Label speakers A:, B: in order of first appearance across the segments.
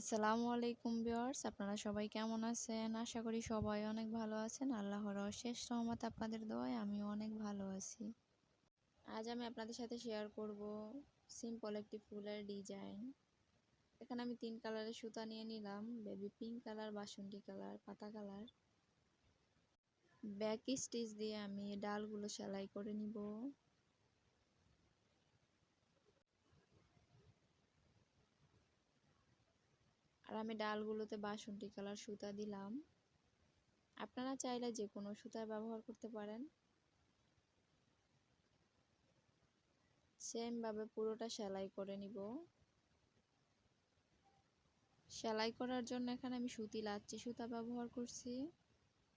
A: আসসালামু আলাইকুম ভিউয়ার্স, আপনারা সবাই কেমন আছেন? আশা করি সবাই অনেক ভালো আছেন। আল্লাহর অশেষ রহমত আপনাদের দোয়ায় আমিও অনেক ভালো আছি। আজ আমি আপনাদের সাথে শেয়ার করব সিম্পল একটি ফুলের ডিজাইন এখানে আমি তিন কালারের সুতা নিয়ে নিলাম। বেবি পিঙ্ক কালার বাসন্তী কালার পাতা কালার ব্যাক স্টিচ দিয়ে আমি ডালগুলো সেলাই করে নিব। আর আমি ডালগুলোতে বাসন্তী কালার সুতা দিলাম। আপনারা চাইলে যে কোনো সুতার ব্যবহার করতে পারেন। সেমভাবে পুরোটা সেলাই করে নিব। সেলাই করার জন্য এখানে আমি সুতি লাচ্ছি সুতা ব্যবহার করছি।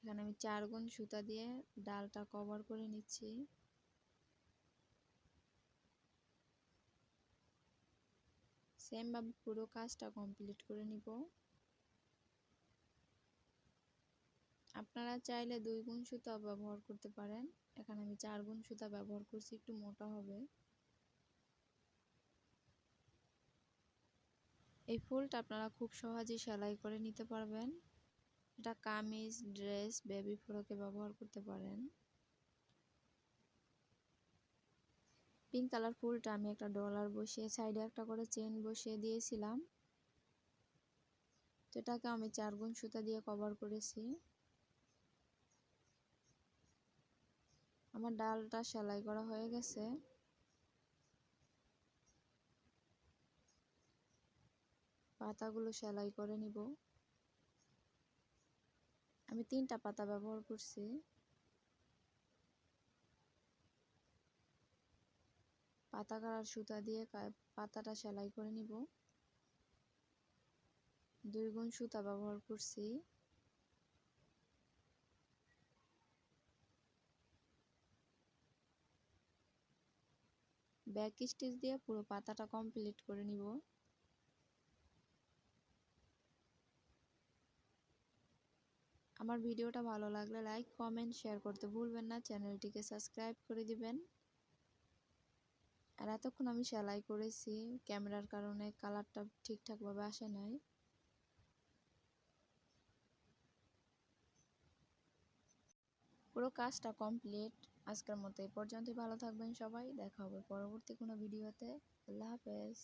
A: এখানে আমি চার গুণ সুতা দিয়ে ডালটা কভার করে নিচ্ছি। সেমভাবে পুরো কাজটা কমপ্লিট করে নিব। আপনারা চাইলে দুই গুণ সুতা ব্যবহার করতে পারেন। এখানে আমি চার গুণ সুতা ব্যবহার করছি, একটু মোটা হবে। এই ফুলটা আপনারা খুব সহজেই সেলাই করে নিতে পারবেন। এটা কামিজ, ড্রেস বেবি ফ্রকে ব্যবহার করতে পারেন। পিঙ্ক কালার ফুলটা আমি একটা ডলার বসিয়ে সাইডে একটা করে চেন বসিয়ে দিয়েছিলাম। তো এটাকে আমি চার গুণ সুতা দিয়ে কভার করেছি। আমার ডালটা সেলাই করা হয়ে গেছে। পাতাগুলো সেলাই করে নিব। আমি তিনটা পাতা ব্যবহার করছি। পাতা কাটার সুতা দিয়ে পাতাটা সেলাই করে নিব। দুই গুণ সুতা ব্যবহার করছি। ব্যাক স্টিচ দিয়ে পুরো পাতাটা কমপ্লিট করে নিব। আমার ভিডিওটা ভালো লাগলে লাইক, কমেন্ট, শেয়ার করতে ভুলবেন না। চ্যানেলটিকে সাবস্ক্রাইব করে দিবেন। আর এতক্ষণ আমি সেলাই করেছি, ক্যামেরার কারণে কালারটা ঠিকঠাকভাবে আসে নাই। পুরো কাজটা কমপ্লিট। আজকের মতো এই পর্যন্তই। ভালো থাকবেন সবাই। দেখা হবে পরবর্তী কোনো ভিডিওতে। আল্লাহ হাফেজ।